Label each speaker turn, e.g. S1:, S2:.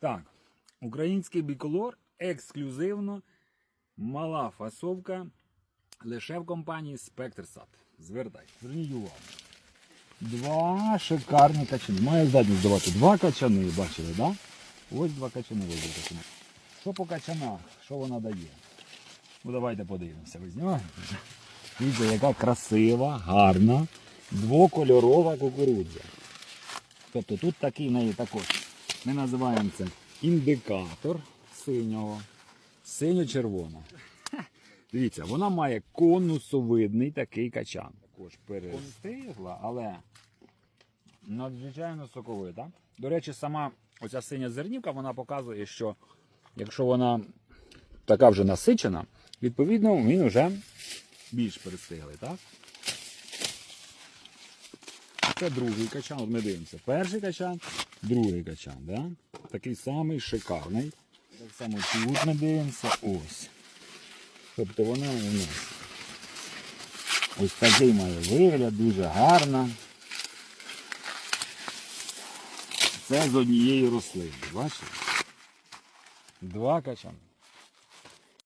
S1: Так, український біколор ексклюзивно мала фасовка лише в компанії Спектрсат. Звертай, зверніть увагу. Два шикарні качани. Має здатність здавати два качани, бачили? Да? Ось два качани качани. Що по качанах? Що вона дає? Ну давайте подивимося. Ви знімаєте? Яка красива, гарна, двокольорова кукурудза. Тобто тут такий в неї також. Ми називаємо це індикатор синього, синьо-червона. Дивіться, вона має конусовидний такий качан. Також перестигла, але надзвичайно соковита. До речі, сама оця синя зернівка вона показує, що якщо вона така вже насичена, відповідно він вже більш перестиглий. Так? Це другий качан. От ми дивимося. Перший качан, другий качан. Да? Такий самий шикарний. Так само тут ми дивимося. Ось. Тобто вона у нас ось такий має вигляд, дуже гарна. Це з однієї рослини. Бачите? Два качани.